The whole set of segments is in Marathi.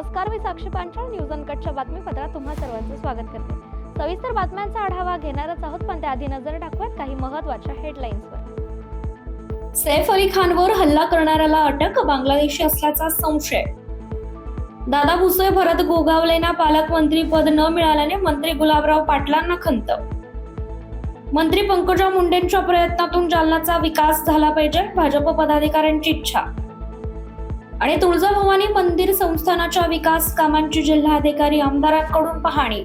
नमस्कार मी साक्षी पांचाळ. न्यूज अनकटच्या बातमीपत्रात तुम्हा सर्वांचं स्वागत करते. सविस्तर बातम्यांचा आढावा घेणारच आहोत पण त्याआधी नजर टाकूयात काही महत्त्वाच्या हेडलाईन्सवर सैफ अली खानवर हल्ला करणाऱ्याला अटक बांगलादेशी असल्याचा संशय. दादा भुसे भरत गोगावलेंना पालकमंत्री पद न मिळाल्याने मंत्री गुलाबराव पाटलांना खंत. मंत्री पंकजा मुंडेंच्या प्रयत्नातून जालनाचा विकास झाला पाहिजे भाजप पदाधिकाऱ्यांची इच्छा. आणि तुळजाभवानी मंदिर संस्थानाच्या विकास कामांची जिल्हाधिकारी आमदारांकडून पाहणी.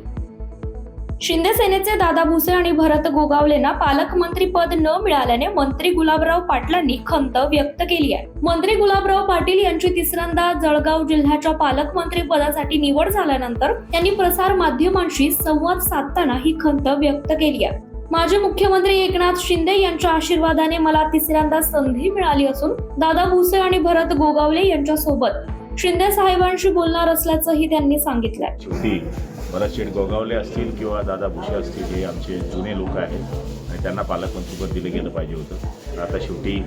शिंदे सेनेचे दादा भुसे आणि भरत गोगावलेंना पालकमंत्री पद न मिळाल्याने मंत्री गुलाबराव पाटलांनी खंत व्यक्त केली आहे. मंत्री गुलाबराव पाटील यांची तिसऱ्यांदा जळगाव जिल्ह्याच्या पालकमंत्री पदासाठी निवड झाल्यानंतर त्यांनी प्रसार माध्यमांशी संवाद साधताना ही खंत व्यक्त केली आहे. माजी मुख्यमंत्री एकनाथ शिंदे यांच्या आशीर्वादाने मला तिसऱ्यांदा संधी मिळाली असून दादा भुसे आणि भरत गोगावले यांच्या सोबत शिंदे साहेबांशी बोलणार असल्याचंही त्यांनी सांगितलंय. शेवटी गोगावले असतील किंवा दादा भुसे असतील हे आमचे जुने लोक आहेत आणि त्यांना पालकमंत्रीपद दिलं गेलं पाहिजे होतं. आता शेवटी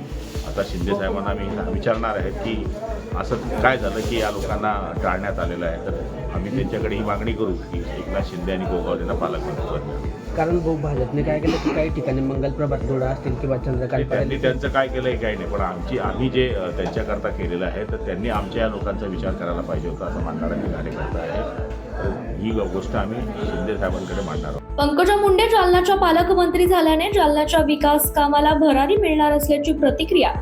आता शिंदे साहेबांना आम्ही विचारणार आहेत की असं काय झालं की या लोकांना टाळण्यात आलेलं आहे? तर आम्ही त्यांच्याकडे ही मागणी करू की एकनाथ शिंदे आणि गोगावलेंना पालकमंत्रीपद द्या. कारण भाऊ भाजपने काय केलं? की काही ठिकाणी मंगल प्रभात थोडा असतील किंवा चंद्रकांत त्यांनी पाटील त्यांचं काय केलं हे काही नाही. पण आमची आम्ही जे अ, त्यांच्याकरता केलेलं आहे तर त्यांनी आमच्या या लोकांचा विचार करायला पाहिजे होता असं मानणारा मी कार्यकर्ता आहे. तर ही गोष्ट आम्ही शिंदे साहेबांकडे मांडणार आहोत. पंकजा मुंडे जालन्याच्या पालकमंत्री झाल्याने जालन्याच्या विकास कामाला भरारी मिळणार असल्याची प्रतिक्रिया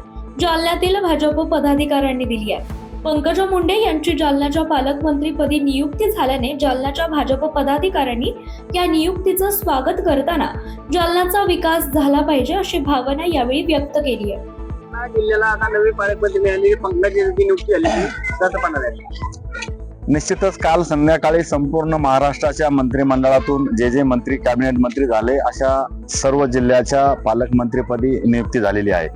जालन्यातील भाजप पदाधिकाऱ्यांनी दिली आहे. पंकजा मुंडे यांची जालन्याच्या पालकमंत्रीपदी नियुक्ती झाल्याने जालन्याच्या भाजप पदाधिकाऱ्यांनी या नियुक्तीचं स्वागत करताना जालन्याचा विकास झाला पाहिजे अशी भावना यावेळी व्यक्त केली आहे. जालना जिल्ह्याला आता नवी पालकमंत्री मिळाली पंकजा यांची नियुक्ती झाली. निश्चितच काल संध्याकाळी संपूर्ण महाराष्ट्राच्या मंत्रिमंडळातून जे जे मंत्री कॅबिनेट मंत्री झाले अशा सर्व जिल्ह्याच्या पालकमंत्रीपदी नियुक्ती झालेली आहे.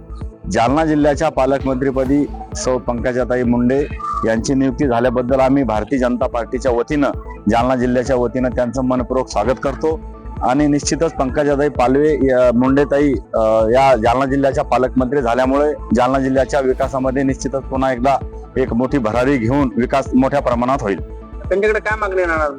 जालना जिल्ह्याच्या पालकमंत्रीपदी सौ पंकजाताई मुंडे यांची नियुक्ती झाल्याबद्दल आम्ही भारतीय जनता पार्टीच्या वतीनं जालना जिल्ह्याच्या वतीनं त्यांचं मनपूर्वक स्वागत करतो. आणि निश्चितच पंकजाताई पालवे या- मुंडेताई या जालना जिल्ह्याच्या पालकमंत्री झाल्यामुळे जालना जिल्ह्याच्या विकासामध्ये निश्चितच पुन्हा एकदा एक मोठी भरारी घेऊन विकास मोठ्या प्रमाणात होईल. त्यांच्याकडे काय मागणी येणार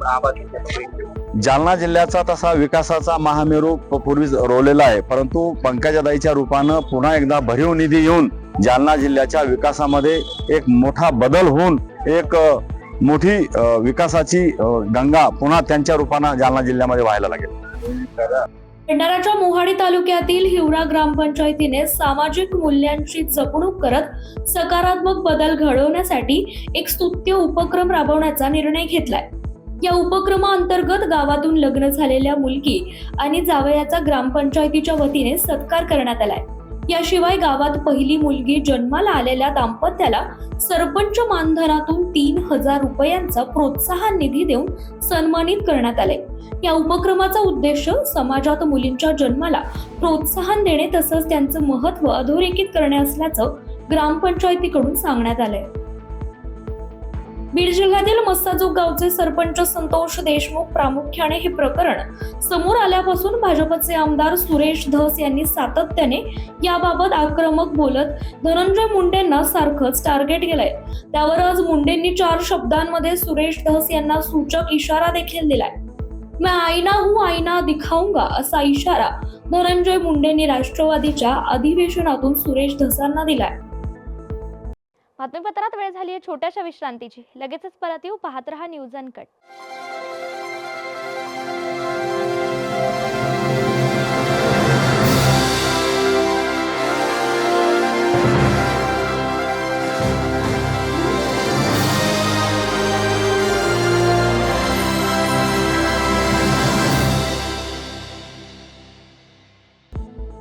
जालना जिल्ह्याचा तसा विकासाचा महामेरू पूर्वीच रोवलेला आहे. परंतु पंकजादाईच्या रूपानं पुन्हा एकदा भरीव निधी येऊन जालना जिल्ह्याच्या विकासामध्ये एक मोठा बदल होऊन एक मोठी विकासाची गंगा पुन्हा त्यांच्या रूपानं जालना जिल्ह्यामध्ये व्हायला लागेल. भंडाराच्या मोहाडी तालुक्यातील हिवरा ग्रामपंचायतीने सामाजिक मूल्यांची जपणूक करत सकारात्मक बदल घडवण्यासाठी एक स्तुत्य उपक्रम राबवण्याचा निर्णय घेतलाय. या उपक्रमाअंतर्गत गावातून लग्न झालेल्या मुलगी आणि जावयाचा ग्रामपंचायतीच्या वतीने सत्कार करण्यात आलाय. याशिवाय गावात पहिली मुलगी जन्माला आलेल्या दाम्पत्याला सरपंच मानधनातून तीन हजार रुपयांचा प्रोत्साहन निधी देऊन सन्मानित करण्यात आले या उपक्रमाचा उद्देश समाजात मुलींच्या जन्माला प्रोत्साहन देणे तसंच त्यांचं महत्त्व अधोरेखित करणे असल्याचं ग्रामपंचायतीकडून सांगण्यात आलंय. बीड जिल्ह्यातील मस्साजोग गावचे सरपंच संतोष देशमुख प्रामुख्याने हे प्रकरण समोर आल्यापासून भाजपचे आमदार सुरेश धस यांनी सातत्याने याबाबत आक्रमक बोलत धनंजय मुंडेंना सारखंच टार्गेट केलंय. त्यावर आज मुंडेंनी चार शब्दांमध्ये सुरेश धस यांना सूचक इशारा देखील दिलाय. मैं आईना हूं आईना दिखाऊंगा असा इशारा धनंजय मुंडेंनी राष्ट्रवादीच्या अधिवेशनातून सुरेश धसांना दिलाय. बातमीपत्रात वेळ झाली आहे छोट्याशा विश्रांतीची. लगेचच परत येऊ पाहत रहा न्यूज अनकट.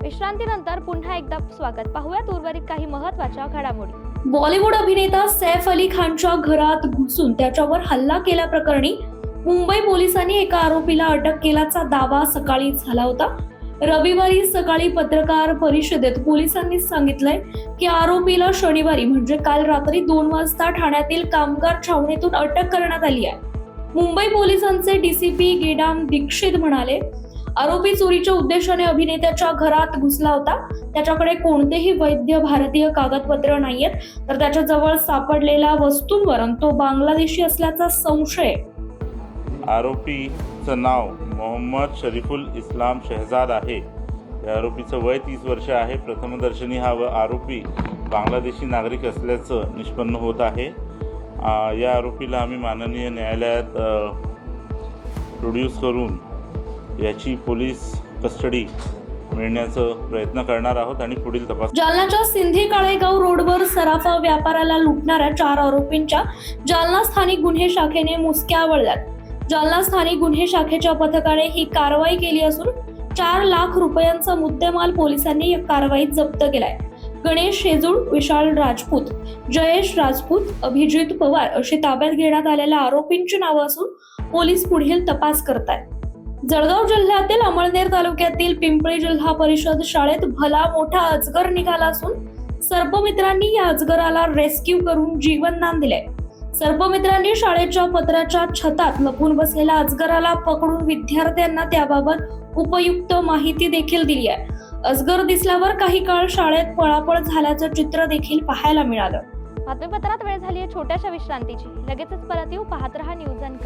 विश्रांतीनंतर पुन्हा एकदा स्वागत. पाहूयात उर्वरित काही महत्त्वाच्या घडामोडी. बॉलिवूड अभिनेता सैफ अली खानच्या घरात घुसून त्याच्यावर हल्ला केल्याप्रकरणी मुंबई पोलिसांनी एका आरोपीला अटक केल्याचा दावा सकाळी झाला होता. रविवारी सकाळी पत्रकार परिषदेत पोलिसांनी सांगितलंय की आरोपीला शनिवारी म्हणजे काल रात्री दोन वाजता ठाण्यातील कामगार छावणीतून अटक करण्यात आली आहे. मुंबई पोलिसांचे डीसीपी गेडाम दीक्षित म्हणाले आरोपी चोरीच्या उद्देशाने अभिनेत्याच्या घरात घुसला होता. त्याच्याकडे कोणतेही वैद्य भारतीय कागदपत्र नाहीयेत. तर त्याच्याजवळ सापडलेल्या वस्तूंवर तो बांगलादेशी असल्याचा संशय. आरोपीचं नाव मोहम्मद शरीफुल इस्लाम शहजाद आहे. या आरोपीचं वय तीस वर्ष आहे. प्रथमदर्शनी हा व आरोपी बांगलादेशी नागरिक असल्याचं निष्पन्न होत आहे. या आरोपीला आम्ही माननीय न्यायालयात प्रोड्यूस करून याची पोलीस कस्टडी मिळण्याचा प्रयत्न करणार आहोत आणि पुढील तपास जालन्याच्या सिंधी काळेगाव रोडवर सराफा व्यापाराला लुटणाऱ्या चार आरोपींच्या जालना स्थानिक गुन्हे शाखेने मुसक्या आवळल्यात. जालना स्थानिक गुन्हे शाखेच्या पथकाने ही कारवाई केली असून चार लाख रुपयांचा मुद्देमाल पोलिसांनी या कारवाईत जप्त केलाय. गणेश शेजूळ विशाल राजपूत जयेश राजपूत अभिजित पवार अशी ताब्यात घेण्यात आलेल्या आरोपींची नावं असून पोलीस पुढील तपास करतायत. जळगाव जिल्ह्यातील अमळनेर तालुक्यातील पिंपळी जिल्हा परिषद शाळेत भला मोठा अजगर निघाला असून सर्पमित्रांनी या अजगराला रेस्क्यू करून जीवनदान दिले. सर्पमित्रांनी शाळेच्या पत्राच्या छतात लपून बसलेल्या अजगराला पकडून विद्यार्थ्यांना त्याबाबत उपयुक्त माहिती देखील दिली आहे. अजगर दिसल्यावर काही काळ शाळेत पळापळ झाल्याचं चित्र देखील पाहायला मिळालं. बातमीपत्रात वेळ झाली आहे छोट्याशा विश्रांतीची. लगेचच परत येऊ. पाहत रहा न्यूज अँड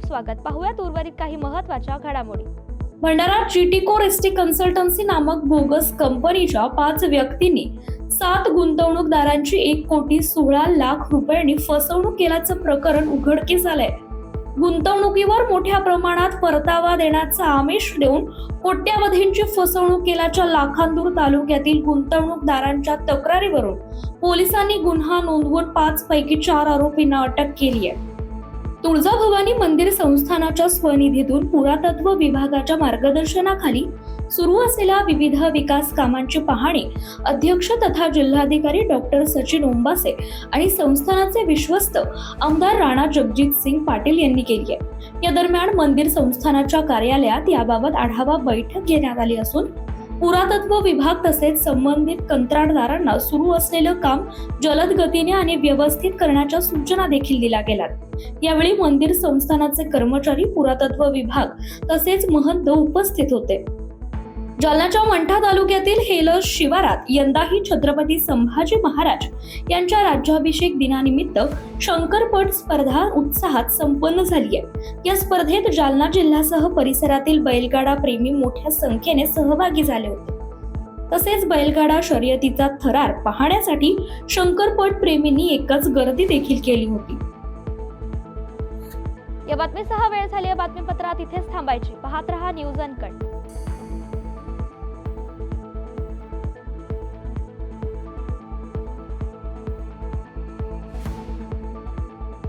स्वागत. पाहूयात उर्वरित काही महत्त्वाच्या घडामोडी. भंडारा जीटीकोर एसटी कन्सल्टन्सी नामक बोगस कंपनीच्या पाच व्यक्तींनी सात गुंतवणूकदारांची एक कोटी सोळा लाख रुपयांनी फसवणूक केल्याचं प्रकरण उघडकीस आलंय. गुंतवणुकीवर मोठ्या प्रमाणात परतावा देण्याचा आमिष देऊन कोट्यावधींची फसवणूक केल्याच्या लाखांदूर तालुक्यातील गुंतवणूकदारांच्या तक्रारीवरून पोलिसांनी गुन्हा नोंदवून पाच पैकी चार आरोपींना अटक केली आहे तुळजाभवानी मंदिर संस्थानाच्या स्वनिधीतून पुरातत्व विभागाच्या मार्गदर्शनाखाली सुरू असलेल्या विविध विकास कामांची पाहणी अध्यक्ष तथा जिल्हाधिकारी डॉक्टर सचिन ओंबासे आणि संस्थानाचे विश्वस्त आमदार राणा जगजित सिंग पाटील यांनी केली आहे. या दरम्यान मंदिर संस्थानाच्या कार्यालयात याबाबत आढावा बैठक घेण्यात आली असून पुरातत्व विभाग तसेच संबंधित कंत्राटदारांना सुरू असलेलं काम जलद गतीने आणि व्यवस्थित करण्याच्या सूचना देखील दिल्या गेल्यात. यावेळी मंदिर संस्थानाचे कर्मचारी पुरातत्व विभाग तसेच महंत उपस्थित होते. जालन्याच्या मंठा तालुक्यातील हेलस शिवारात यंदाही छत्रपती संभाजी महाराज यांच्या राज्याभिषेक दिनानिमित्त शंकरपट स्पर्धा उत्साहात संपन्न झाली आहे. या स्पर्धेत जालना जिल्ह्यासह परिसरातील बैलगाडा प्रेमी मोठ्या संख्येने सहभागी झाले होते. तसेच बैलगाडा शर्यतीचा थरार पाहण्यासाठी शंकरपट प्रेमींनी एकच गर्दी देखील केली होती. या बातमी सहा वेळ झाली या बातमीपत्रात इथेच थांबायची. पाहत रहा न्यूज अनकट.